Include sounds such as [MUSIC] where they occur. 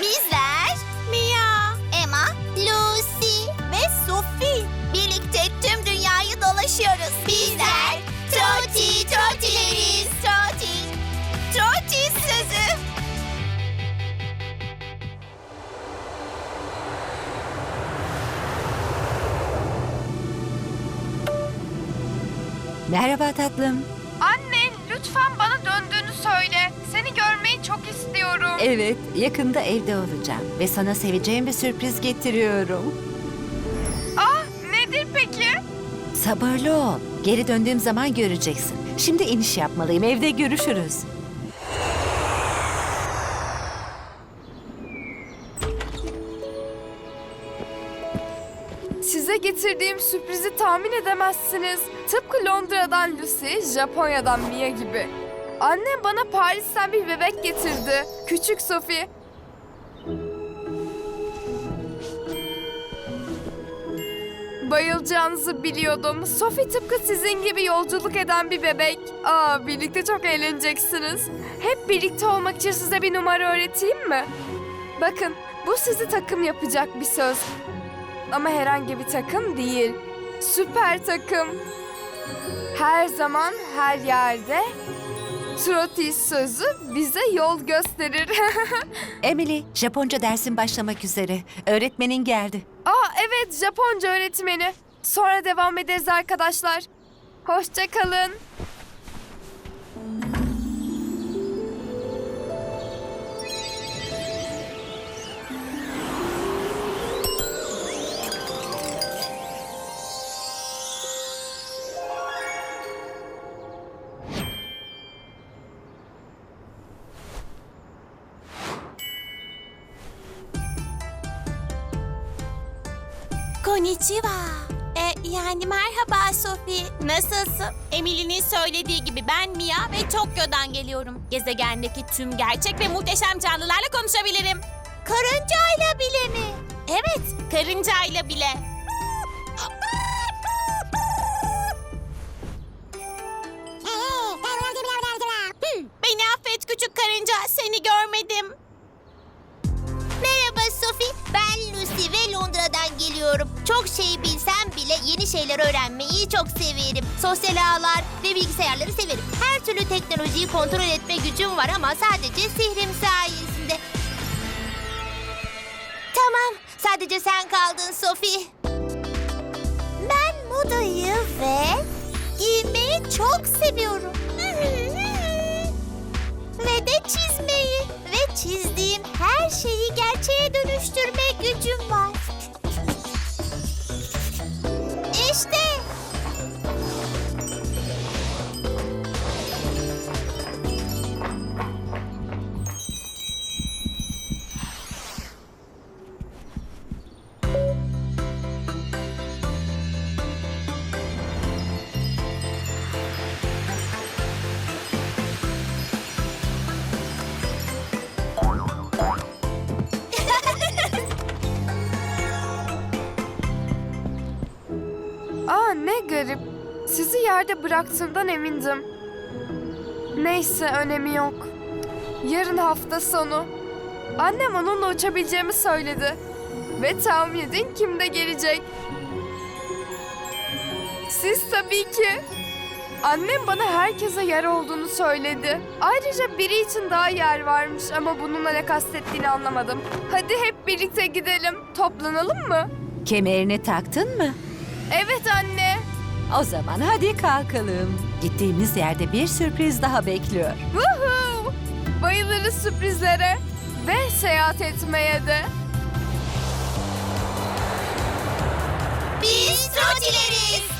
Bizler Mia, Emma, Lucy ve Sophie. Birlikte tüm dünyayı dolaşıyoruz. Bizler Troti Trotileriz. Troti. Troti sözü. Merhaba tatlım. Anne lütfen bana döndüğünü söyle. Seni görmeyi çok istiyorum. Evet, yakında evde olacağım ve sana seveceğim bir sürpriz getiriyorum. Ah nedir peki? Sabırlı ol. Geri döndüğüm zaman göreceksin. Şimdi iniş yapmalıyım. Evde görüşürüz. Size getirdiğim sürprizi tahmin edemezsiniz. Tıpkı Londra'dan Lucy, Japonya'dan Mia gibi. Annem bana Paris'ten bir bebek getirdi. Küçük Sophie. Bayılacağınızı biliyordum. Sophie tıpkı sizin gibi yolculuk eden bir bebek. Aa, birlikte çok eğleneceksiniz. Hep birlikte olmak için size bir numara öğreteyim mi? Bakın, bu sizi takım yapacak bir söz. Ama herhangi bir takım değil. Süper takım. Her zaman, her yerde Trotis sözü bize yol gösterir. [LAUGHS] Emily, Japonca dersin başlamak üzere. Öğretmenin geldi. Aa evet Japonca öğretmeni. Sonra devam ederiz arkadaşlar. Hoşça kalın. Konnichiwa. E, yani merhaba Sophie. Nasılsın? Emily'nin söylediği gibi ben Mia ve Tokyo'dan geliyorum. Gezegendeki tüm gerçek ve muhteşem canlılarla konuşabilirim. Karıncayla bile mi? Evet, karıncayla bile. Geliyorum. Çok şey bilsem bile yeni şeyler öğrenmeyi çok severim. Sosyal ağlar ve bilgisayarları severim. Her türlü teknolojiyi kontrol etme gücüm var ama sadece sihrim sayesinde. Tamam, sadece sen kaldın Sophie. Ben modayı ve giymeyi çok seviyorum. [LAUGHS] ve de çizmeyi Sizi yerde bıraktığımdan emindim. Neyse önemi yok. Yarın hafta sonu. Annem onunla uçabileceğimi söyledi. Ve tahmin edin kim de gelecek. Siz tabii ki. Annem bana herkese yer olduğunu söyledi. Ayrıca biri için daha yer varmış ama bununla ne kastettiğini anlamadım. Hadi hep birlikte gidelim. Toplanalım mı? Kemerini taktın mı? Evet anne. O zaman hadi kalkalım. Gittiğimiz yerde bir sürpriz daha bekliyor. Woohoo! Bayılırız sürprizlere ve seyahat etmeye de. Biz Trotileriz. Troti, Troti.